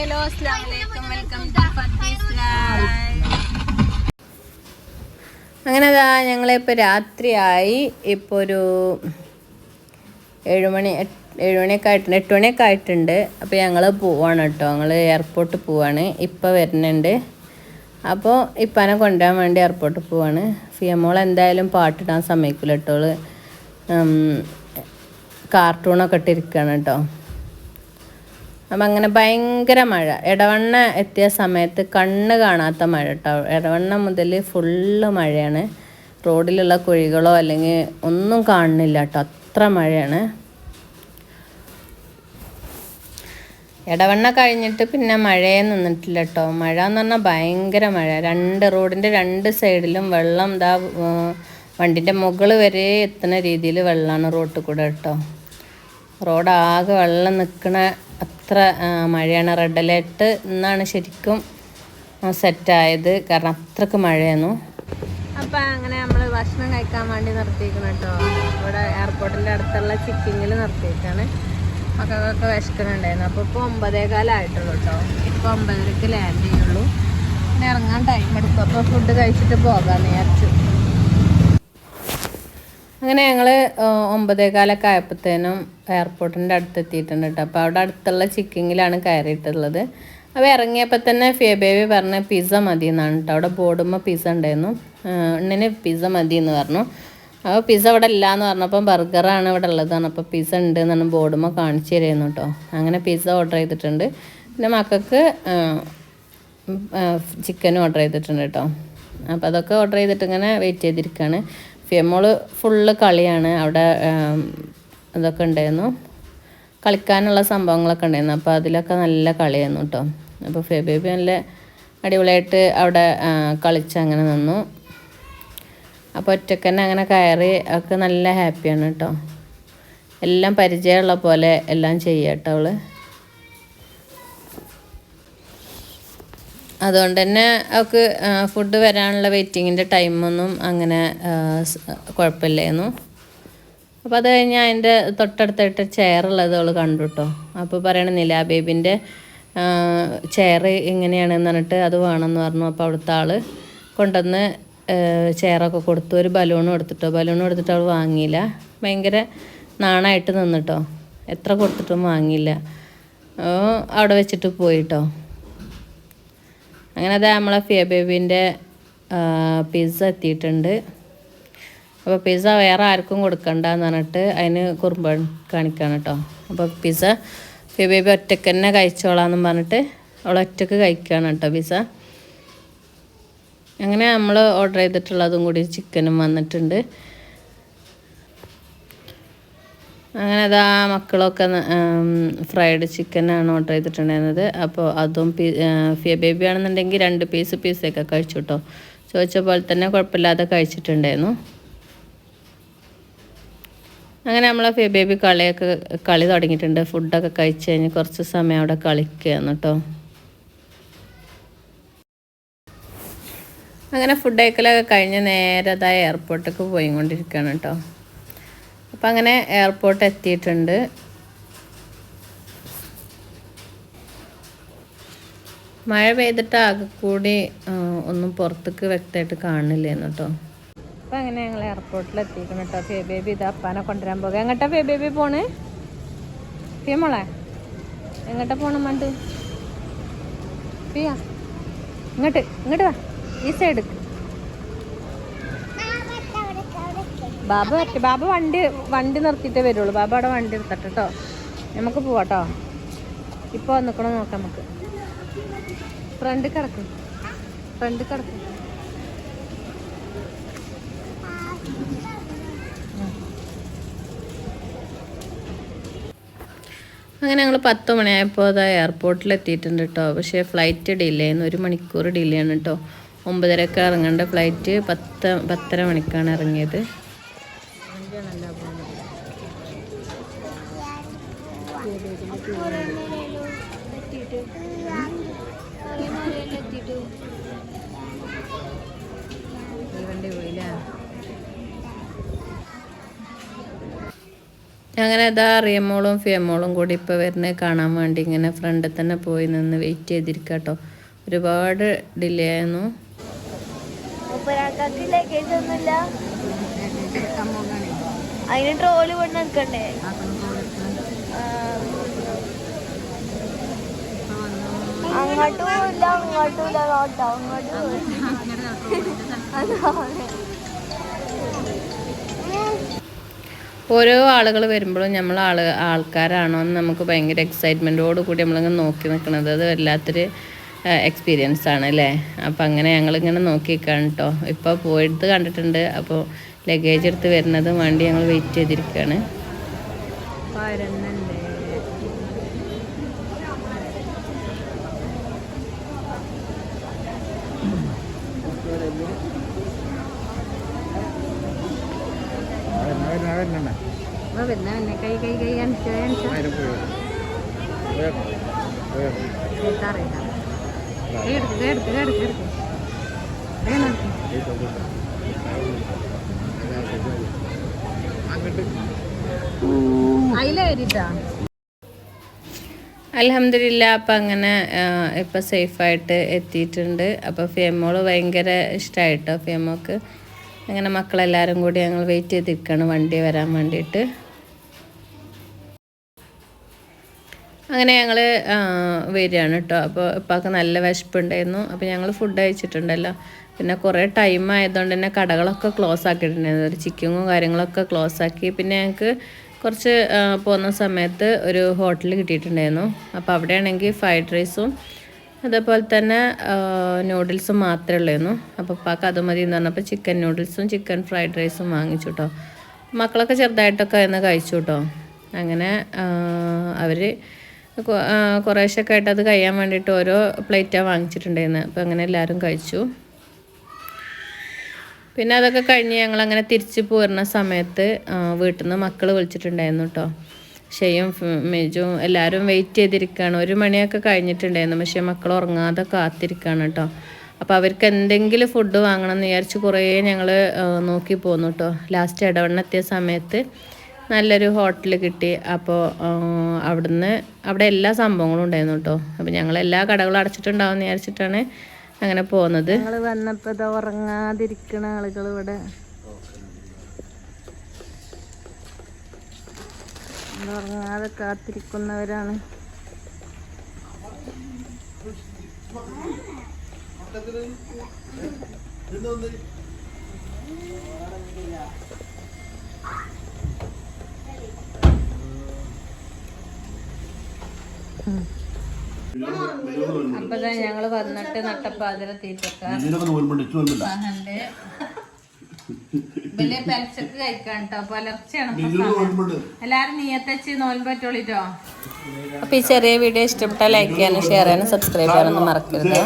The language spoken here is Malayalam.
ഹലോ അസ്സാം വെൽക്കം ടു ഫത്തീസ് അങ്ങനെ അതാ ഞങ്ങളിപ്പോൾ രാത്രിയായി. ഇപ്പോൾ ഒരു ഏഴുമണി ഏഴുമണിയൊക്കെ ആയിട്ടുണ്ട് എട്ട് മണിയൊക്കെ ആയിട്ടുണ്ട്. അപ്പോൾ ഞങ്ങൾ പോവാണ് കേട്ടോ. ഞങ്ങൾ എയർപോർട്ട് പോവാണ്. ഇപ്പോൾ വരുന്നുണ്ട്. അപ്പോൾ ഇപ്പനെ കൊണ്ടുപോകാൻ വേണ്ടി എയർപോർട്ട് പോവാണ്. ഫിയമോൾ എന്തായാലും പാട്ടിടാൻ സമ്മതിക്കില്ല കേട്ടോ. കാർട്ടൂണൊക്കെ ഇട്ടിരിക്കുകയാണ് കേട്ടോ. അപ്പം അങ്ങനെ ഭയങ്കര മഴ. ഇടവണ്ണ എത്തിയ സമയത്ത് കണ്ണ് കാണാത്ത മഴ കേട്ടോ ഇടവണ്ണ മുതൽ ഫുള്ള് മഴയാണ്. റോഡിലുള്ള കുഴികളോ അല്ലെങ്കിൽ ഒന്നും കാണുന്നില്ല കേട്ടോ അത്ര മഴയാണ്. ഇടവണ്ണ കഴിഞ്ഞിട്ട് പിന്നെ മഴയെ നിന്നിട്ടില്ല കേട്ടോ മഴ എന്ന് പറഞ്ഞാൽ ഭയങ്കര മഴ. രണ്ട് റോഡിന്റെ രണ്ട് സൈഡിലും വെള്ളം ഇതാ വണ്ടിന്റെ മുകൾ വരെ എത്തുന്ന രീതിയിൽ വെള്ളമാണ് റോട്ടിൽ കൂടെ കേട്ടോ റോഡ് ആകെ വെള്ളം നിൽക്കണ അത്ര മഴയാണ്. റെഡ് അലേർട്ട് ഇന്നാണ് ശരിക്കും സെറ്റായത് കാരണം അത്രയ്ക്ക് മഴയായിരുന്നു അപ്പം അങ്ങനെ നമ്മൾ ഭക്ഷണം കഴിക്കാൻ വേണ്ടി നിർത്തിയിരിക്കണം കേട്ടോ. ഇവിടെ എയർപോർട്ടിന്റെ അടുത്തുള്ള ചിക്കിങ്ങിൽ നിർത്തിയിട്ടാണ് മക്കൾക്കൊക്കെ വിശക്കണുണ്ടായിരുന്നു അപ്പോൾ ഇപ്പോൾ ഒമ്പതേകാലമായിട്ടുള്ളൂ കേട്ടോ. ഇപ്പോൾ ഒമ്പതരക്ക് ലാൻഡ് ചെയ്യുള്ളൂ. ഇറങ്ങാൻ ടൈം എടുക്കും. അപ്പോൾ ഫുഡ് കഴിച്ചിട്ട് പോകാമെന്ന് വിചാരിച്ചു. അങ്ങനെ ഞങ്ങൾ ഒമ്പതേകാലൊക്കെ ആയപ്പോഴത്തേനും എയർപോർട്ടിന്റെ അടുത്ത് എത്തിയിട്ടുണ്ട് കേട്ടോ അപ്പോൾ അവിടെ അടുത്തുള്ള ചിക്കിങ്ങിലാണ് കയറിയിട്ടുള്ളത്. അപ്പോൾ ഇറങ്ങിയപ്പോൾ തന്നെ ഫിയബേബി പറഞ്ഞ പിസ്സ മതി എന്നാണ് കേട്ടോ അവിടെ ബോർഡുമ്പോൾ പിസ്സ ഉണ്ടായിരുന്നു. ഉണ്ണിന് പിസ്സ മതി എന്ന് പറഞ്ഞു. അപ്പോൾ പിസ്സ ഇവിടെ ഇല്ല എന്ന് പറഞ്ഞപ്പോൾ ബർഗറാണ് ഇവിടെ ഉള്ളത് അപ്പോൾ പിസ്സ ഉണ്ട് എന്നാണ് ബോർഡുമ്പോൾ കാണിച്ചു തരുന്നു കേട്ടോ അങ്ങനെ പിസ്സ ഓർഡർ ചെയ്തിട്ടുണ്ട്. പിന്നെ മക്കൾക്ക് ചിക്കനും ഓർഡർ ചെയ്തിട്ടുണ്ട് കേട്ടോ അപ്പോൾ അതൊക്കെ ഓർഡർ ചെയ്തിട്ട് ഇങ്ങനെ വെയിറ്റ് ചെയ്തിരിക്കുകയാണ് ഫിയമോൾ ഫുള്ള് കളിയാണ്. അവിടെ ഇതൊക്കെ ഉണ്ടായിരുന്നു. കളിക്കാനുള്ള സംഭവങ്ങളൊക്കെ ഉണ്ടായിരുന്നു. അപ്പോൾ അതിലൊക്കെ നല്ല കളിയായിരുന്നു കേട്ടോ അപ്പോൾ ഫെബേബി നല്ല അടിപൊളിയായിട്ട് അവിടെ കളിച്ച് അങ്ങനെ നിന്നു. അപ്പോൾ ഒറ്റയ്ക്ക് തന്നെ അങ്ങനെ കയറി ഒക്കെ നല്ല ഹാപ്പിയാണ് കേട്ടോ എല്ലാം പരിചയമുള്ള പോലെ എല്ലാം ചെയ്യാം കേട്ടോ അതുകൊണ്ട് തന്നെ അവൾക്ക് ഫുഡ് വരാനുള്ള വെയിറ്റിങ്ങിന്റെ ടൈമൊന്നും അങ്ങനെ കുഴപ്പമില്ലായിരുന്നു അപ്പോൾ അത് കഴിഞ്ഞ് അതിന്റെ തൊട്ടടുത്തായിട്ട് ചെയറുള്ളത് അവൾ കണ്ടു കേട്ടോ അപ്പോൾ പറയണ നില ബേബിന്റെ ചെയർ ഇങ്ങനെയാണെന്ന് പറഞ്ഞിട്ട് അത് വേണമെന്ന് പറഞ്ഞു. അപ്പോൾ അവിടുത്തെ ആൾ കൊണ്ടുവന്ന് ചെയറൊക്കെ കൊടുത്തു. ഒരു ബലൂൺ കൊടുത്തിട്ടോ. ബലൂൺ കൊടുത്തിട്ട് അവൾ വാങ്ങിയില്ല. ഭയങ്കര നാണായിട്ട് നിന്നിട്ടോ. എത്ര കൊടുത്തിട്ടും വാങ്ങിയില്ല. അവിടെ വെച്ചിട്ട് പോയിട്ടോ. അങ്ങനെ അത് നമ്മളെ ഫിയ ബേബീന്റെ പിസ്സ എത്തിയിട്ടുണ്ട്. അപ്പോൾ പിസ്സ വേറെ ആർക്കും കൊടുക്കണ്ടെന്ന് പറഞ്ഞിട്ട് അതിന് കുറുമ്പ കാണിക്കാണ് കേട്ടോ. അപ്പോൾ പിസ്സ ഫിയ ബേബി ഒറ്റയ്ക്ക് തന്നെ കഴിച്ചോളാന്നും പറഞ്ഞിട്ട് അവൾ ഒറ്റയ്ക്ക് കഴിക്കുകയാണ് കേട്ടോ പിസ്സ അങ്ങനെ നമ്മൾ ഓർഡർ ചെയ്തിട്ടുള്ളതും കൂടി ചിക്കനും വന്നിട്ടുണ്ട്. അങ്ങനെ അതാ മക്കളൊക്കെ ഫ്രൈഡ് ചിക്കനാണ് ഓർഡർ ചെയ്തിട്ടുണ്ടായിരുന്നത്. അപ്പോൾ അതും പീ ഫിയ ബേബി ആണെന്നുണ്ടെങ്കിൽ രണ്ട് പീസ് പീസൊക്കെ കഴിച്ചു കേട്ടോ ചോദിച്ച പോലെ തന്നെ കുഴപ്പമില്ലാതെ കഴിച്ചിട്ടുണ്ടായിരുന്നു. അങ്ങനെ നമ്മളെ ഫിയ ബേബി കളിയൊക്കെ കളി തുടങ്ങിയിട്ടുണ്ട്. ഫുഡൊക്കെ കഴിച്ച് കഴിഞ്ഞ് കുറച്ച് സമയം അവിടെ കളിക്കുകയാണ് കേട്ടോ അങ്ങനെ ഫുഡ് കഴിക്കലൊക്കെ കഴിഞ്ഞ് നേരെ അതാ എയർപോർട്ടൊക്കെ പോയിക്കൊണ്ടിരിക്കുകയാണ് കേട്ടോ അപ്പം അങ്ങനെ എയർപോർട്ട് എത്തിയിട്ടുണ്ട്. മഴ പെയ്തിട്ട് ആകെ കൂടി ഒന്നും പുറത്തേക്ക് വ്യക്തമായിട്ട് കാണില്ലായിരുന്നു കേട്ടോ. അപ്പം അങ്ങനെ ഞങ്ങൾ എയർപോർട്ടിൽ എത്തിക്കണം കേട്ടോ. ഫേ ബേബി ഇത് അപ്പാനെ കൊണ്ടുവരാൻ പോകുക എങ്ങോട്ടാ ഫേ ബേബി പോണേ? ഫീ മോളെ. എങ്ങോട്ടാ പോണം മണ്ട്? ഫിയ ഇങ്ങോട്ട് ഇങ്ങോട്ട് വാ. ഈ സൈഡ് ബാബ പറ്റും ബാബ വണ്ടി വണ്ടി നിർത്തിയിട്ടേ വരുള്ളൂ. ബാബ അവിടെ വണ്ടി നിർത്തട്ടെ കേട്ടോ നമുക്ക് പോവാട്ടോ ഇപ്പോൾ നിൽക്കണം നോക്കാം നമുക്ക്. ഫ്രണ്ട് കിടക്കും. ഫ്രണ്ട് കിടക്കും. അങ്ങനെ ഞങ്ങൾ പത്ത് മണിയായപ്പോൾ അത് എയർപോർട്ടിൽ എത്തിയിട്ടുണ്ട് കേട്ടോ പക്ഷേ ഫ്ലൈറ്റ് ഡിലേ ആയിരുന്നു. ഒരു മണിക്കൂർ ഡിലേ ആണ് കേട്ടോ ഒമ്പതരക്ക് ഇറങ്ങേണ്ട ഫ്ലൈറ്റ് പത്ത് പത്തര മണിക്കാണ് ഇറങ്ങിയത്. അങ്ങനെ അതാ റിയമോളും ഫിയമോളും കൂടി ഇപ്പോൾ വരുന്നത് കാണാൻ വേണ്ടി ഇങ്ങനെ ഫ്രണ്ടിൽ തന്നെ പോയി നിന്ന് വെയിറ്റ് ചെയ്തിരിക്കുക കേട്ടോ ഒരുപാട് ഡിലേ ആയിരുന്നു. അതിന് ട്രോൾ കൊണ്ട് നിൽക്കണ്ടേ അങ്ങോട്ടും ഇല്ല അങ്ങോട്ടും ഇല്ല നോട്ടോ അങ്ങോട്ടും ഓരോ ആളുകൾ വരുമ്പോഴും നമ്മൾ ആൾ ആൾക്കാരാണോ എന്ന് നമുക്ക് ഭയങ്കര എക്സൈറ്റ്മെന്റോട് കൂടി നമ്മളിങ്ങനെ നോക്കി നിൽക്കുന്നത്. അത് വല്ലാത്തൊരു എക്സ്പീരിയൻസ് ആണ് അല്ലേ? അപ്പം അങ്ങനെ ഞങ്ങളിങ്ങനെ നോക്കി നിൽക്കുകയാണ് കേട്ടോ ഇപ്പോൾ പോയിട്ട് കണ്ടിട്ടുണ്ട്. അപ്പോൾ ലഗേജ് എടുത്ത് വരുന്നതും വേണ്ടി ഞങ്ങൾ വെയിറ്റ് ചെയ്തിരിക്കുകയാണ്. കൈ കൈ എടുത്ത് എടുത്ത് എടുത്ത് എടുത്ത് അലഹമില്ല അപ്പം അങ്ങനെ ഇപ്പം സേഫായിട്ട് എത്തിയിട്ടുണ്ട്. അപ്പോൾ ഫേമോൾ ഭയങ്കര ഇഷ്ടമായിട്ടോ ഫേമോക്ക് അങ്ങനെ മക്കളെല്ലാവരും കൂടി ഞങ്ങൾ വെയിറ്റ് ചെയ്തിരിക്കുകയാണ് വണ്ടി വരാൻ വേണ്ടിയിട്ട്. അങ്ങനെ ഞങ്ങൾ വരികയാണ് കേട്ടോ അപ്പോൾ ഇപ്പൊക്കെ നല്ല വിശപ്പുണ്ടായിരുന്നു. അപ്പോൾ ഞങ്ങൾ ഫുഡ് കഴിച്ചിട്ടുണ്ടല്ലോ. പിന്നെ കുറേ ടൈം ആയതുകൊണ്ട് തന്നെ കടകളൊക്കെ ക്ലോസ് ആക്കിയിട്ടുണ്ടായിരുന്നു ഒരു ചിക്കിങ്ങും കാര്യങ്ങളൊക്കെ ക്ലോസ് ആക്കി. പിന്നെ ഞങ്ങൾക്ക് കുറച്ച് പോകുന്ന സമയത്ത് ഒരു ഹോട്ടൽ കിട്ടിയിട്ടുണ്ടായിരുന്നു. അപ്പോൾ അവിടെയാണെങ്കിൽ ഫ്രൈഡ് റൈസും അതേപോലെ തന്നെ നൂഡിൽസും മാത്രമേ ഉള്ളായിരുന്നു. അപ്പോൾ ഉപ്പാക്ക് അത് മതി എന്ന് പറഞ്ഞപ്പോൾ ചിക്കൻ നൂഡിൽസും ചിക്കൻ ഫ്രൈഡ് റൈസും വാങ്ങിച്ചു കേട്ടോ മക്കളൊക്കെ ചെറുതായിട്ടൊക്കെ ഇന്ന് കഴിച്ചു കേട്ടോ അങ്ങനെ അവർ കുറേശ്ശൊക്കെ ആയിട്ട് അത് കഴിയാൻ വേണ്ടിയിട്ട് ഓരോ പ്ലേറ്റാണ് വാങ്ങിച്ചിട്ടുണ്ടായിരുന്നത് അപ്പോൾ അങ്ങനെ എല്ലാവരും കഴിച്ചു. പിന്നെ അതൊക്കെ കഴിഞ്ഞ് ഞങ്ങൾ അങ്ങനെ തിരിച്ചു പോരുന്ന സമയത്ത് വീട്ടിൽ നിന്ന് മക്കൾ വിളിച്ചിട്ടുണ്ടായിരുന്നു കേട്ടോ ഷെയും മെജും എല്ലാവരും വെയിറ്റ് ചെയ്തിരിക്കുകയാണ് ഒരു മണിയൊക്കെ കഴിഞ്ഞിട്ടുണ്ടായിരുന്നു പക്ഷേ മക്കൾ ഉറങ്ങാതെ കാത്തിരിക്കുകയാണ് കേട്ടോ അപ്പോൾ അവർക്ക് എന്തെങ്കിലും ഫുഡ് വാങ്ങണം എന്ന് വിചാരിച്ച് കുറേ ഞങ്ങൾ നോക്കി പോന്നു കേട്ടോ ലാസ്റ്റ് ഇടവണ്ണെത്തിയ സമയത്ത് നല്ലൊരു ഹോട്ടൽ കിട്ടി. അപ്പോൾ അവിടുന്ന് അവിടെ എല്ലാ സംഭവങ്ങളും ഉണ്ടായിരുന്നു കേട്ടോ അപ്പോൾ ഞങ്ങൾ എല്ലാ കടകളും അടച്ചിട്ടുണ്ടാവും എന്ന് വിചാരിച്ചിട്ടാണ് അങ്ങനെ പോകുന്നത്. ഞങ്ങൾ വന്നപ്പോ ഇത് ഉറങ്ങാതിരിക്കണ ആളുകൾ ഇവിടെ ഉറങ്ങാതെ കാത്തിരിക്കുന്നവരാണ്. അപ്പൊ ഞങ്ങൾ വന്നിട്ട് നട്ടപ്പാതിര വലിയ പെലച്ചക്ക് കഴിക്കാൻ കേട്ടോ പുലർച്ചെയാണ് ഇപ്പൊ ഇതിന് നോൽമുണ്ട് എല്ലാരും നീയത്തച്ച് നോൽമ്പ് അപ്പൊ ഈ ചെറിയ വീഡിയോ ഇഷ്ടപ്പെട്ടാൽ ലൈക്ക് ചെയ്യാനും ഷെയർ ചെയ്യാനും സബ്സ്ക്രൈബ് ചെയ്യാനൊന്നും മറക്കരുത്.